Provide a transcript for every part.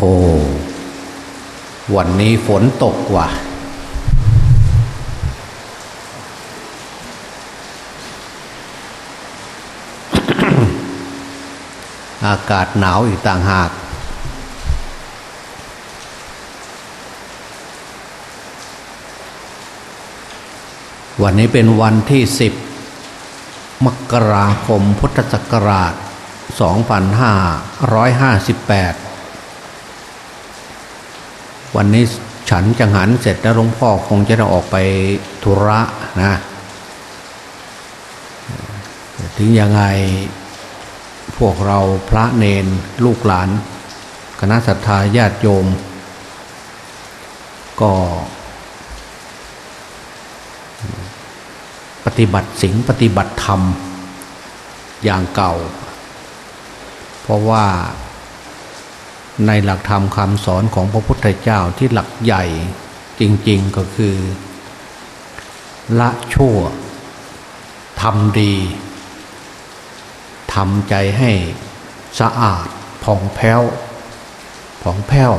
โอ้ วันนี้ฝนตกว่ะ อากาศหนาวอีกต่างหาก วันนี้เป็นวันที่สิบมกราคมพุทธศักราช 2558 วันนี้ฉันจังหันเสร็จแล้วหลวงพ่อคงจะได้ออกไปธุระนะถึงยังไงพวกเราพระเนนลูกหลาน คณะสัตยาญาติโยม ก็ ปฏิบัติสิ่งปฏิบัติธรรมอย่างเก่า เพราะว่า ในหลักธรรมคำสอนของพระพุทธเจ้าที่หลักใหญ่จริงๆก็คือ ละชั่วทำดีทำใจให้สะอาดผ่องแผ้วผ่องแผ้ว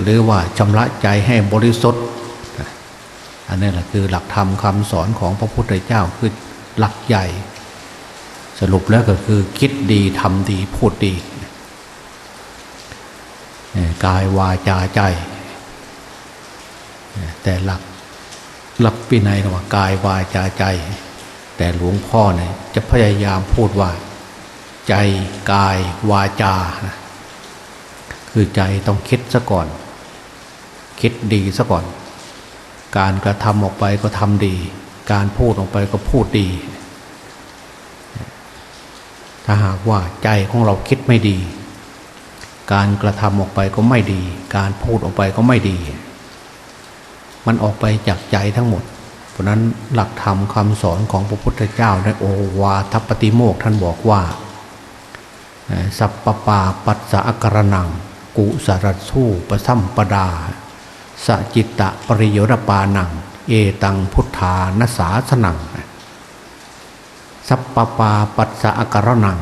หรือว่าชำระใจให้บริสุทธิ์อันนี้แหละคือหลักธรรมคำสอนของพระพุทธเจ้าคือหลักใหญ่ สรุปแล้วก็คือคิดดีทำดีพูดดี กายวาจาใจ แต่หลักหลักปีในยว่ากายวาจาใจ แต่หลวงพ่อเนี่ยจะพยายามพูดว่า ใจกายวาจานะคือใจต้องคิดซะก่อน คิดดีซะก่อน การกระทำออกไปก็ทำดี การพูดออกไปก็พูดดี ถ้าหากว่าใจของเราคิดไม่ดี การกระทำออกไปก็ไม่ดี การพูดออกไปก็ไม่ดี มันออกไปจากใจทั้งหมด เพราะนั้นหลักธรรมคำสอนของพระพุทธเจ้าในโอวาทปฏิโมกข์ท่านบอกว่า สัพปปาปัสสะอักรนัง กุสรัสสู้ปสัมปดาสจิตตะปริโยรปานัง เอตังพุทธานสาสนัง สัพปปาปัสสะอักรนัง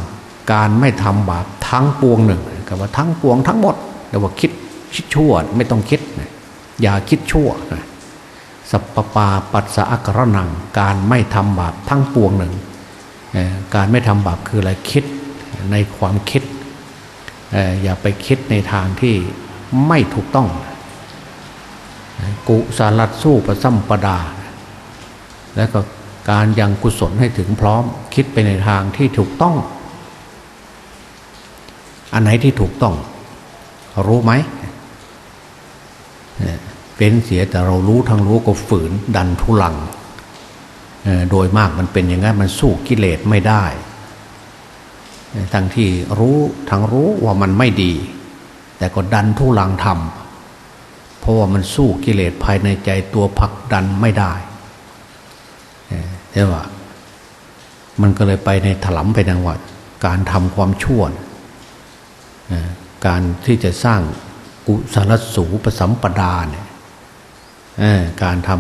การไม่ทำบาปทั้งปวงหนึ่งกับว่าทั้งปวงทั้งหมดเรียกว่าคิดคิดชั่วไม่ต้องคิด อย่าคิดชั่วสัพปปาปัสสะอักระนัง การไม่ทำบาปทั้งปวงหนึ่ง การไม่ทำบาปคืออะไรคิดในความคิด อย่าไปคิดในทางที่ไม่ถูกต้อง กุสารัตสู้ประซัมปดา แล้วก็การยังกุศลให้ถึงพร้อมคิดไปในทางที่ถูกต้อง อันไหนที่ถูกต้อง รู้ไหมเนี่ยเป็นเสียแต่เรารู้ทั้งรู้ก็ฝืนดันทุลังเออโดยมากมันเป็นอย่างนั้นมันสู้กิเลสไม่ได้ทั้งที่รู้ทั้งรู้ว่ามันไม่ดี แต่ก็ดันทุลังทำเพราะว่ามันสู้กิเลสภายในใจตัวผักดันไม่ได้ใช่ว่ามันก็เลยไปในถลำไปดังว่าการทำความชั่ว การที่จะสร้างกุศลสูปสัมปดาเนี่ยการท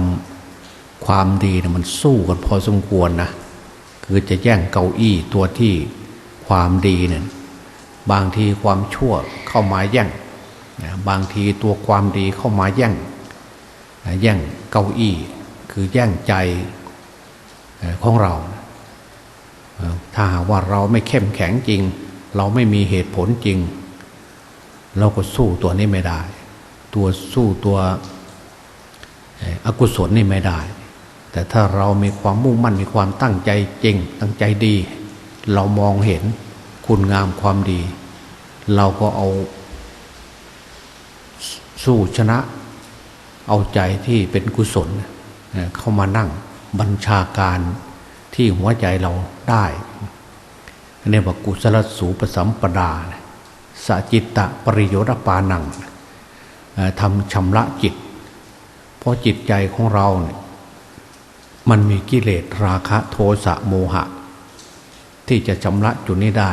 ำความดีนี่ยมันสู้กันพอสมควรนะคือจะแย่งเก้าอี้ตัวที่ความดีเนี่ยบางทีความชั่วเข้ามาแย่ง บางทีตัวความดีเข้ามาแย่ง แย่งเก้าอี้ คือแย่งใจของเรา ถ้าว่าเราไม่เข้มแข็งจริง เราไม่มีเหตุผลจริง เราก็สู้ตัวนี้ไม่ได้ ตัวสู้ตัวอกุศลนี่ไม่ได้ แต่ถ้าเรามีความมุ่งมั่นมีความตั้งใจจริง ตั้งใจดี เรามองเห็นคุณงามความดี เราก็เอา สู้ชนะ เอาใจที่เป็นกุศล เข้ามานั่งบัญชาการที่หัวใจเราได้เรียกว่ากุศลสูปสัมปดา สจิตตะปริโยรปานังทำชำระจิต เพราะจิตใจของเราเนี่ยมันมีกิเลสราคะโทสะโมหะ ที่จะชำระจุดนี้ได้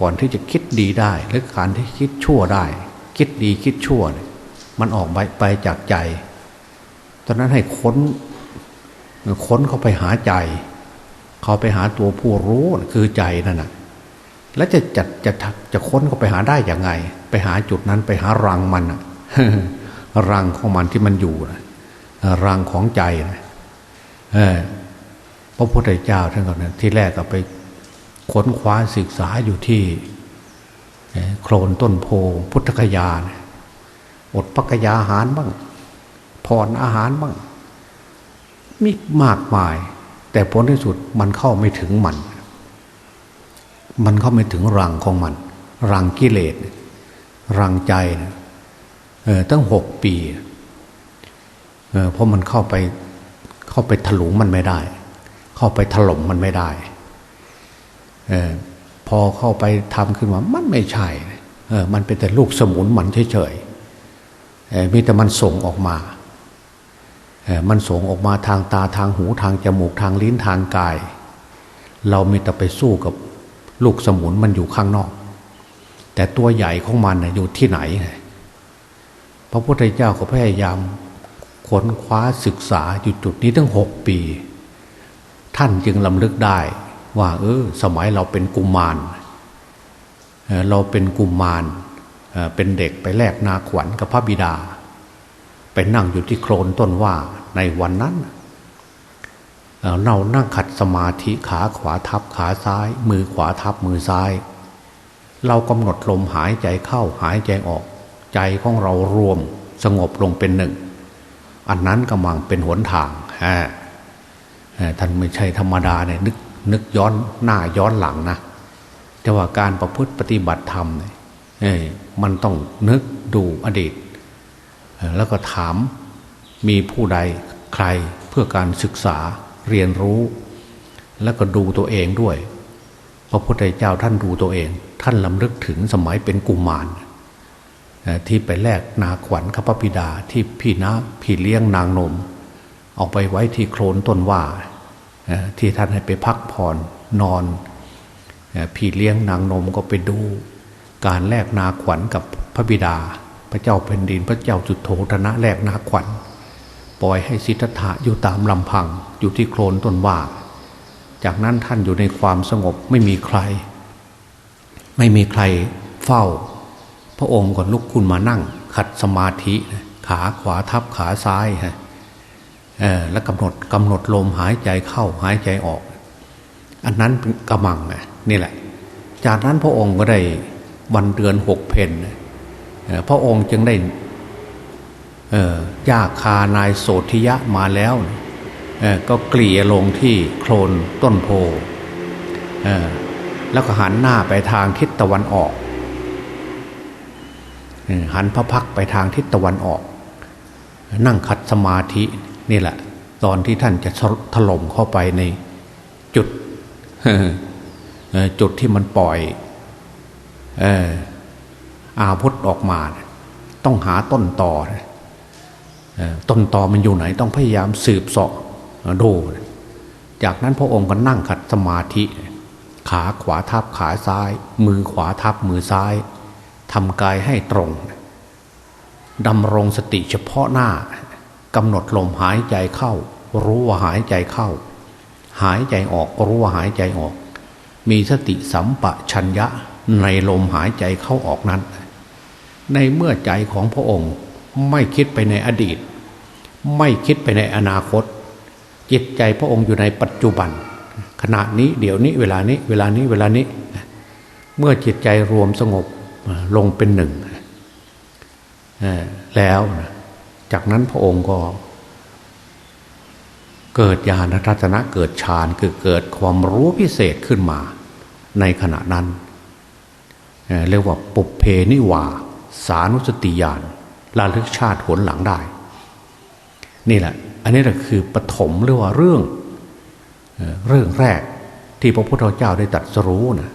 ก่อนที่จะคิดดีได้หรือการที่คิดชั่วได้ คิดดีคิดชั่วเนี่ยมันออกไปไปจากใจ ตอนนั้นให้ค้นค้นเข้าไปหาใจ เขาไปหาตัวผู้รู้คือใจนั่นแนะ แล้วจะจัดจะจะจะค้นก็ไปหาได้อย่างไง ไปหาจุดนั้นไปหารังมันอะรังของมันที่มันอยู่นะรังของใจนะพระพุทธเจ้าท่านก็นะที่แรกก็ไปค้นคว้าศึกษาอยู่ที่โคลนต้นโพพุทธคยาอดปักยาอาหารบ้างผ่อนอาหารบ้างมีมากมาย แต่ผลที่สุดมันเข้าไม่ถึงมัน มันเข้าไม่ถึงรังของมัน รังกิเลสรังใจนะเออตั้งหกปีเออเพราะมันเข้าไปเข้าไปถลุงมันไม่ได้ เข้าไปถล่มมันไม่ได้เออพอเข้าไปทำขึ้นมามันไม่ใช่เออมันเป็นแต่ลูกสมุนมันเฉยๆเออมีแต่มันส่งออกมาเออมันส่งออกมาทางตาทางหูทางจมูกทางลิ้นทางกาย เรามีแต่ไปสู้กับ ลูกสมุนมันอยู่ข้างนอก แต่ตัวใหญ่ของมันนะอยู่ที่ไหน พระพุทธเจ้าก็พยายามค้นคว้าศึกษาอยู่จุดนี้ตั้งหกปี ท่านจึงลำลึกได้ว่า เออ สมัยเราเป็นกุมารเเราเป็นกุมารเเป็นเด็กไปแลกนาขวัญกับพระบิดา ไปนั่งอยู่ที่โคลนต้นว่าในวันนั้น เอ่อเรานั่งขัดสมาธิขาขวาทับขาซ้าย มือขวาทับมือซ้าย เรากำหนดลมหายใจเข้าหายใจออก ใจของเรารวมสงบลงเป็นหนึ่ง อันนั้นกำลังเป็นหนทางฮะท่านไม่ใช่ธรรมดาเนี่ยนึกนึกย้อนหน้าย้อนหลังนะแต่ว่าการประพฤติปฏิบัติธรรมเนี่ยมันต้องนึกดูอดีต แล้วก็ถามมีผู้ใดใครเพื่อการศึกษา เรียนรู้ แล้วก็ดูตัวเองด้วย พระพุทธเจ้าท่านดูตัวเอง ท่านลำลึกถึงสมัยเป็นกุมารที่ไปแลกนาขวัญกับพระบิดาที่พี่น้าพี่เลี้ยงนางนม เอาไปไว้ที่โคลนต้นว่าที่ท่านให้ไปพักผ่อนนอน พี่เลี้ยงนางนมก็ไปดู การแลกนาขวัญกับพระบิดา พระเจ้าแผ่นดินพระเจ้าจุดโธธนะแลกนาขวัญ ปล่อยให้สิทธัตถะอยู่ตามลำพังอยู่ที่โคลนต้นว่า จากนั้นท่านอยู่ในความสงบไม่มีใคร ไม่มีใครเฝ้า พระองค์ก็ลุกขึ้นมานั่ง ขัดสมาธิขาขวาทับขาซ้ายฮะแล้วกำหนดกำหนดลมหายใจเข้าหายใจออก อันนั้นกำมังนี่แหละ จากนั้นพระองค์ก็ได้วันเดือนหกเพนพระองค์จึงได้ เอ่อยาคานายโสธิยะมาแล้วก็เกลี่ยลงที่โคลนต้นโพแล้วก็หันหน้าไปทางทิศตะวันออกหันพระพักไปทางทิศตะวันออก นั่งขัดสมาธินี่แหละ ตอนที่ท่านจะถล่มเข้าไปในจุดจุดที่มันปล่อยอาวุธออกมา ต้องหาต้นตอนะเอ่อ ต้นตอมันอยู่ไหนต้องพยายามสืบเสาะดู จากนั้นพระองค์ก็นั่งขัดสมาธิ ขาขวาทับขาซ้าย มือขวาทับมือซ้ายทำกายให้ตรงดำรงสติเฉพาะหน้ากำหนดลมหายใจเข้า รู้ว่าหายใจเข้า หายใจออกรู้ว่าหายใจออก มีสติสัมปชัญญะในลมหายใจเข้าออกนั้น ในเมื่อใจของพระองค์ไม่คิดไปในอดีต ไม่คิดไปในอนาคต จิตใจพระองค์อยู่ในปัจจุบัน ขณะนี้เดี๋ยวนี้เวลานี้เวลานี้เวลานี้ เมื่อจิตใจรวมสงบลงเป็นหนึ่งแล้วจากนั้นพระองค์ก็ เกิดญาณทัศนะเกิดฌานคือเกิดความรู้พิเศษขึ้นมา ในขณะนั้นเรียกว่าปุเพนิวา สานุสติญาณระลึกชาติผลหลังได้ นี่แหละ อันนี้แหละคือปฐมหรือว่าเรื่องเรื่องแรกที่พระพุทธเจ้าได้ตรัดสรู้นะ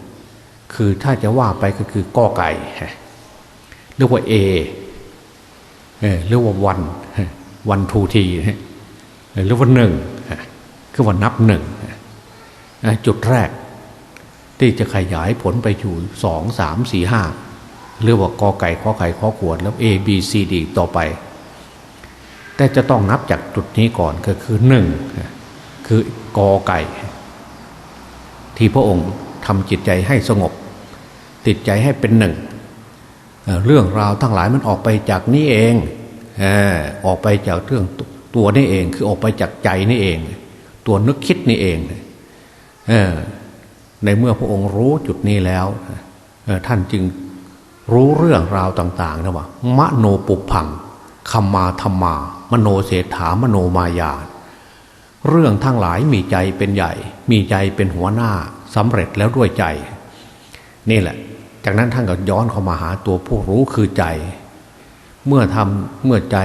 คือถ้าจะว่าไปก็คือกอไก่เรียกว่าเอเรียกว่าวันวันทูทีเรียกว่าหนึ่งคือว่านับหนึ่งจุดแรก ที่จะขยายผลไปอยู่สองสามสี่ห้าเรียกว่ากอไก่ขอไข่ขอขวดแล้ว A B C D ต่อไป แต่จะต้องนับจากจุดนี้ก่อนก็คือหนึ่งคือกอไก่ ที่พระองค์ทำจิตใจให้สงบ ติดใจให้เป็นหนึ่งเรื่องราวทั้งหลายมันออกไปจากนี่เองเออออกไปจากเรื่องตัวนี่เอง คือออกไปจากใจนี่เอง ตัวนึกคิดนี่เองเออในเมื่อพระองค์รู้จุดนี้แล้วท่านจึงรู้เรื่องราวต่างๆนะว่ามโนปุพัง คัมมาธรรมา มโนเศรษฐามโนมายา เรื่องทั้งหลายมีใจเป็นใหญ่ มีใจเป็นหัวหน้าสำเร็จแล้วด้วยใจ นี่แหละ จากนั้นท่านก็ย้อนเข้ามาหาตัวผู้รู้คือใจ เมื่อทำเมื่อใจ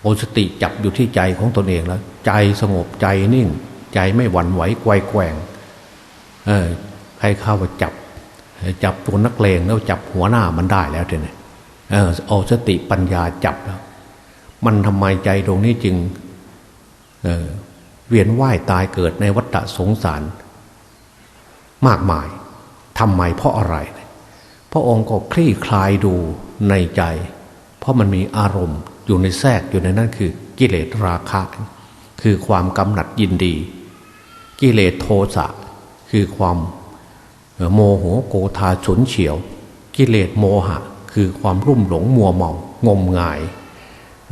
โอสติจับอยู่ที่ใจของตนเองแล้ว ใจสงบใจนิ่ง ใจไม่หวั่นไหวไกวแกว่งเออใครเข้ามาจับ จับตัวนักเลงแล้วจับหัวหน้ามันได้แล้วทีนี้ เอาสติปัญญาจับแล้ว มันทำไมใจตรงนี้จึงเเวียนว่ายตายเกิดในวัฏสงสาร มากมายทำไมเพราะอะไร พระองค์ก็คลี่คลายดูในใจ เพราะมันมีอารมณ์อยู่ในแทรกอยู่ในนั้นคือกิเลสราคะ คือความกำหนัดยินดี กิเลสโทสะคือความโมโหโกธาฉุนเฉียว กิเลสโมหะ คือความรุ่มหลงมัวเมางมงาย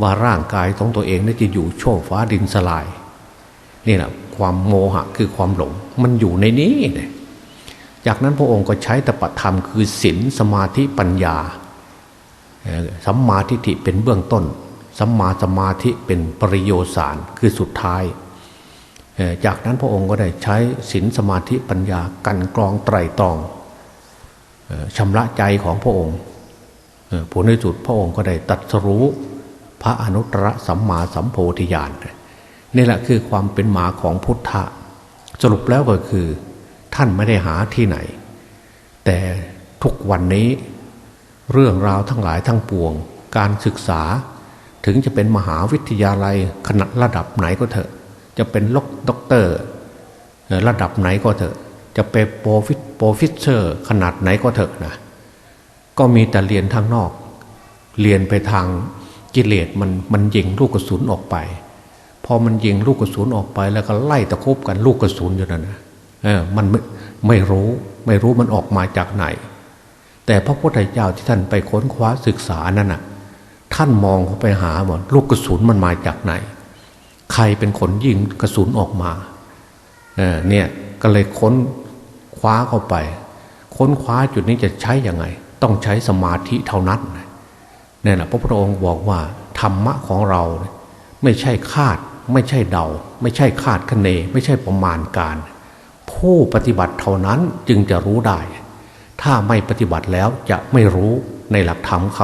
ว่าร่างกายของตัวเองน่จะอยู่โชคฟ้าดินสลายนี่แหละความโมหะคือความหลงมันอยู่ในนี้เนี่ยจากนั้นพระองค์ก็ใช้ตปธรรมคือศีลสมาธิปัญญาสัมมาทิฏฐิเป็นเบื้องต้นสัมมาสมาธิเป็นปริโยสารคือสุดท้าย จากนั้นพระองค์ก็ได้ใช้ศีลสมาธิปัญญากันกรองไตรตรองชำระใจของพระองค์ ผลในสุดพระองค์ก็ได้ตรัสรู้พระอนุตตรสัมมาสัมโพธิญาณนี่แหละคือความเป็นหมาของพุทธะสรุปแล้วก็คือ ท่านไม่ได้หาที่ไหน แต่ทุกวันนี้เรื่องราวทั้งหลายทั้งปวง การศึกษา ถึงจะเป็นมหาวิทยาลัยขนาดระดับไหนก็เถอะ จะเป็นล็อกด็อกเตอร์ ระดับไหนก็เถอะ จะเป็นโปรฟิโปรฟิเซอร์ขนาดไหนก็เถอะนะ ก็มีแต่เรียนทางนอก เรียนไปทางกิเลสมันมันยิงลูกกระสุนออกไป พอมันยิงลูกกระสุนออกไป แล้วก็ไล่ตะคบกันลูกกระสุนอยู่นั่นนะเออมันไม่ไม่รู้ไม่รู้มันออกมาจากไหน แต่พระพุทธเจ้าที่ท่านไปค้นคว้าศึกษานั่นน่ะ ท่านมองเข้าไปหาว่าลูกกระสุนมันมาจากไหน ใครเป็นคนยิงกระสุนออกมาเออเนี่ยก็เลยค้นคว้าเข้าไป ค้นคว้าจุดนี้จะใช้ยังไง ต้องใช้สมาธิเท่านั้นเนี่ยแหละพระพุทธองค์บอกว่าธรรมะของเราไม่ใช่คาด ไม่ใช่เดา ไม่ใช่คาดคะเน ไม่ใช่ประมาณการ ผู้ปฏิบัติเท่านั้นจึงจะรู้ได้ ถ้าไม่ปฏิบัติแล้วจะไม่รู้ในหลักธรรมค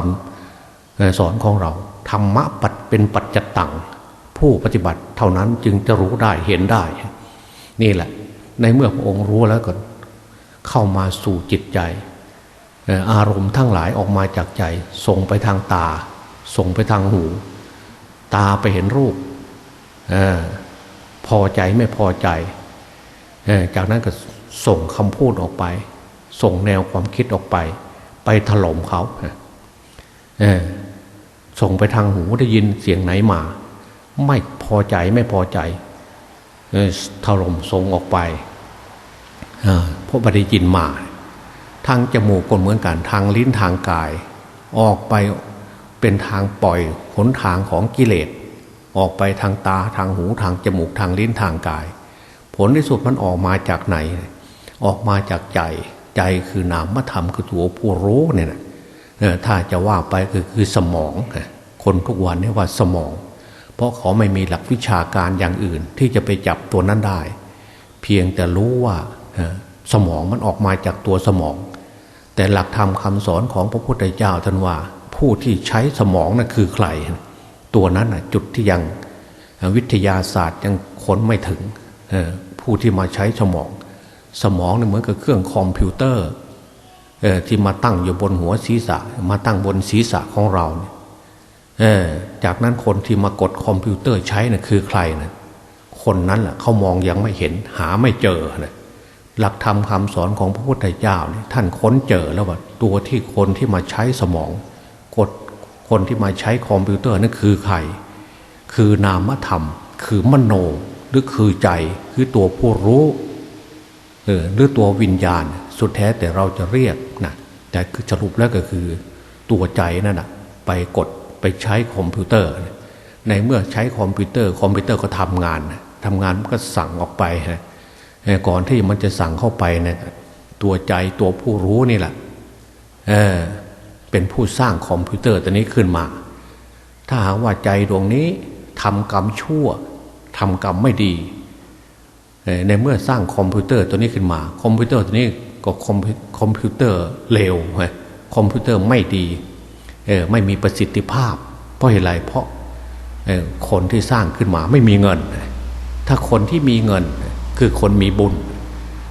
ำสอนของเราธรรมะปัดเป็นปัจจตังผู้ปฏิบัติเท่านั้นจึงจะรู้ได้เห็นได้ นี่แหละ ในเมื่อพระองค์รู้แล้วก็เข้ามาสู่จิตใจ อารมณ์ทั้งหลายออกมาจากใจ ส่งไปทางตา ส่งไปทางหู ตาไปเห็นรูปอพอใจไม่พอใจอจากนั้นก็ส่งคำพูดออกไป ส่งแนวความคิดออกไป ไปถล่มเขาเออส่งไปทางหูได้ยินเสียงไหนมา ไม่พอใจไม่พอใจอถล่มส่งออกไปเพราะบได้ยินมา ทางจมูกก็เหมือนกัน ทางลิ้นทางกาย ออกไปเป็นทางปล่อยหนทางของกิเลส ออกไปทางตาทางหูทางจมูกทางลิ้นทางกาย ผลที่สุดมันออกมาจากไหน ออกมาจากใจ ใจคือนามธรรมคือตัวผู้รู้เนี่ยนะถ้าจะว่าไปคือคือสมอง คนทุกวันนี่ว่าสมอง เพราะเขาไม่มีหลักวิชาการอย่างอื่น ที่จะไปจับตัวนั้นได้ เพียงแต่รู้ว่าสมองมันออกมาจากตัวสมอง แต่หลักธรรมคำสอนของพระพุทธเจ้าท่านว่า ผู้ที่ใช้สมองนั่นคือใคร ตัวนั้นน่ะจุดที่ยังวิทยาศาสตร์ยังค้นไม่ถึงผู้ที่มาใช้สมอง สมองเนี่ยเหมือนกับเครื่องคอมพิวเตอร์ที่มาตั้งอยู่บนหัวศีรษะ มาตั้งบนศีรษะของเราเนี่ยจากนั้นคนที่มากดคอมพิวเตอร์ใช้น่ะคือใครนะคนนั้นแหละเขามองยังไม่เห็นหาไม่เจอนะ หลักธรรมคำสอนของพระพุทธเจ้าเนี่ยท่านค้นเจอแล้วว่าตัวที่คนที่มาใช้สมองกดคนที่มาใช้คอมพิวเตอร์นั่นคือใครคือนามธรรม คือมโนหรือคือใจคือตัวผู้รู้เออหรือตัววิญญาณ สุดแท้แต่เราจะเรียกนะแต่คือสรุปแล้วก็คือตัวใจนั่นนะไปกดไปใช้คอมพิวเตอร์ ในเมื่อใช้คอมพิวเตอร์ คอมพิวเตอร์ก็ทำงานนะทำงานมันก็สั่งออกไปนะ ก่อนที่มันจะสั่งเข้าไปเนะี่ยตัวใจตัวผู้รู้นี่แหละเออเป็นผู้สร้างคอมพิวเตอร์ตัวนี้ขึ้นมา ถ้าหากว่าใจดวงนี้ทำกรรมชั่วทำกรรมไม่ดีในเมื่อสร้างคอมพิวเตอร์ตัวนี้ขึ้นมา คอมพิวเตอร์ตัวนี้ก็คอมคอมพิวเตอร์เลวคอมพิวเตอร์ไม่ดีเออไม่มีประสิทธิภาพ เพราะเหตุไรเพราะคนที่สร้างขึ้นมาไม่มีเงิน ถ้าคนที่มีเงิน คือคนมีบุญ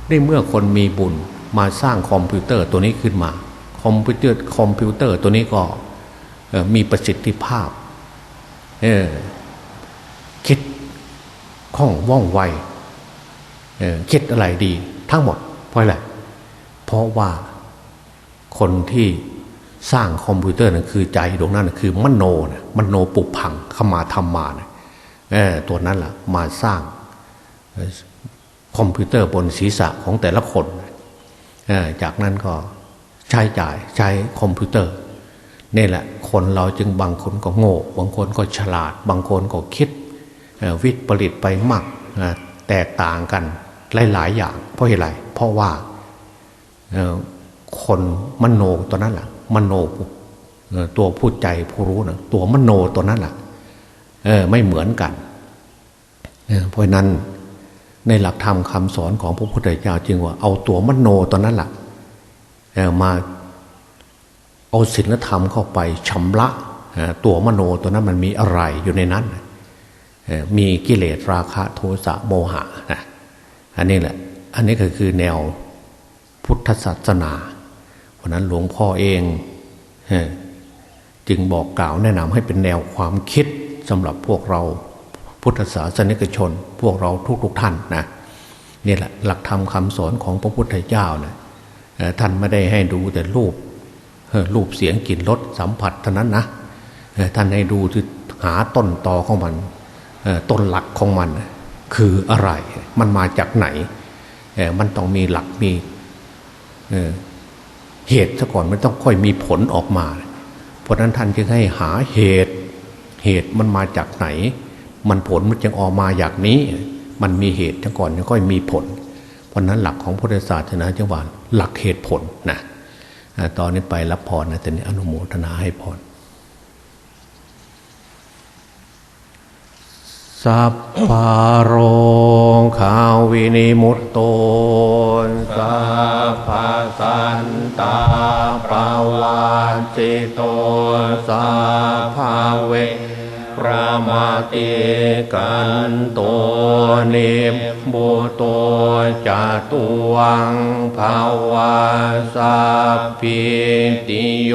ในเมื่อคนมีบุญมาสร้างคอมพิวเตอร์ตัวนี้ขึ้นมา คอมพิวเตอร์คอมพิวเตอร์ตัวนี้ก็มีประสิทธิภาพคิดคล่องว่องไวคิดอะไรดีทั้งหมดเพราะอะไรเพราะว่าคนที่สร้างคอมพิวเตอร์นั่นคือใจดวงนั้นคือมโนนะมโนปุพังเข้ามาทำมานะตัวนั้นแหละมาสร้าง คอมพิวเตอร์บนศีรษะของแต่ละคนจากนั้นก็ใช้จ่ายใช้คอมพิวเตอร์นี่แหละ คนเราจึงบางคนก็โง่ บางคนก็ฉลาด บางคนก็คิดวิทย์ผลิตไปมากแตกต่างกันหลายๆอย่าง เพราะอะไรเพราะว่าคนมโนตัวนั้นแหละมโนตัวผู้ใจผู้รู้นะตัวมโนตัวนั้นแหละไม่เหมือนกันเพราะนั้น ในหลักธรรมคาสอนของพระพุทธเจ้าจึงว่าเอาตัวมโนตัวนั้นแหละมาเอาศีลธรรมเข้าไปชำระตัวมโนตัวนั้นมันมีอะไรอยู่ในนั้น มีกิเลสราคะโทสะโมหะนะอันนี้แหละ อันนี้ก็คือแนวพุทธศาสนาเพราะนั้นหลวงพ่อเองจึงบอกกล่าวแนะนำให้เป็นแนวความคิดสำหรับพวกเรา พุทธศาสนิกชน พวกเราทุกๆท่านนะนี่แหละหลักธรรมคาสอนของพระพุทธเจ้านะท่านไม่ได้ให้ดูแต่รูปรูปเสียงกลิ่นรสสัมผัสเท่านั้นนะท่านให้ดูที่หาต้นตอของมันต้นหลักของมันคืออะไร มันมาจากไหน มันต้องมีหลักมีเหตุซะก่อนมันต้องค่อยมีผลออกมา เพราะนั้นท่านจึงให้หาเหตุ เหตุมันมาจากไหน มันผลมันจึงออกมาอย่างนี้ มันมีเหตุซะก่อนยังค่อยมีผล เพราะนั้นหลักของพุทธศาสนาจังหวะหลักเหตุผลนะตอนนี้ไปรับพรนะแต่นี้อนุโมทนาให้พรสัพพาโรขาวินิมุตโตสัพพสันตาปาวาจิโตสัพพเว พระมาติกันโตนิบุโตจตุวังภาวาสัพพิติโย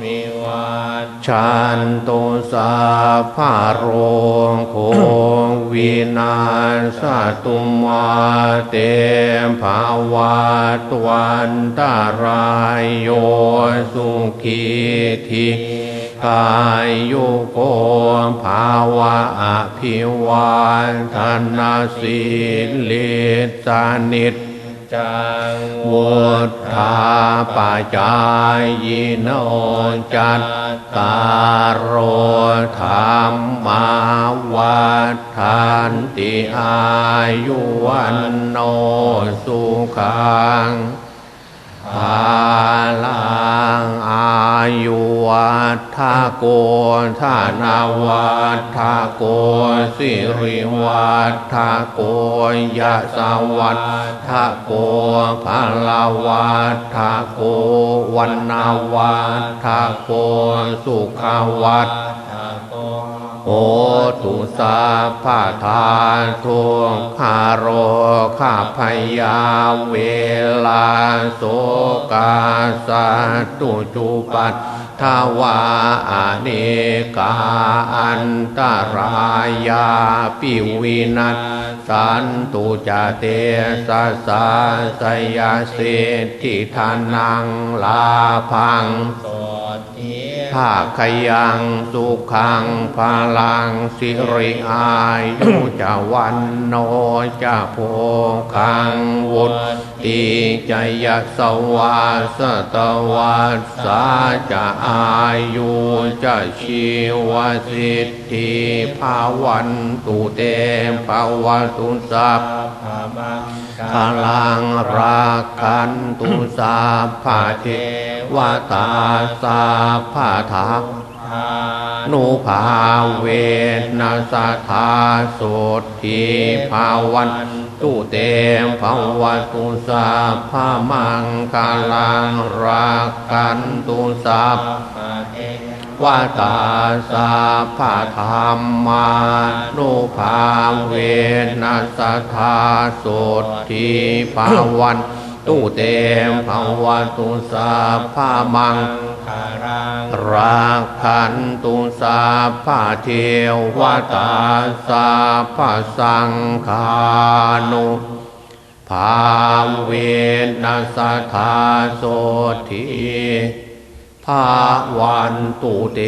มิวัจฉันตุสัพพโรโควินาสตุมาเตภาวะตวันตารายโยสุขีทิ กายโยโกภาวะอภิวานธนาสิลิสานิจจังวุฒาปัจายโนจัตตารโรธรรมาวัฏันติอายุวันโนสุขัง ลังอายุวัฏโกธานาวัฏโกสิริวัฏโกยะสวัฏโกภาลาวัฏโกวันนาวัฏโกสุขวัฏโก โอตุสาภาทานทุกขารโรขาพยาเวลาโสกาสัตุจุปัตทวาอเนกาอันตรายาปิวินัสสันตุจเตสะสาสยาเสทิทานังลาพัง ภาคยังสุขังพลังสิริอายุจะวันโนจะโพคังวุฒ ติจยสวาสตวัสสาจะอายุจะชีวสิทธิภาวันตุเตภาวตุสัพพลังรักขันตุสาภาเทวตาสาภาทานุภาเวนัสธาสุทีภาวัน ตุเตมภาวตุสาภามังคาลังรักกันตุสัพวาตาสาภาธรรมานุภาเวนัสธาสุทีภาวันตุเตมภาวตุสาภามัง รักขันตุสาพาเทวตาสาพาสังคานุภาเวนัสธาโสทีภาวันตุเต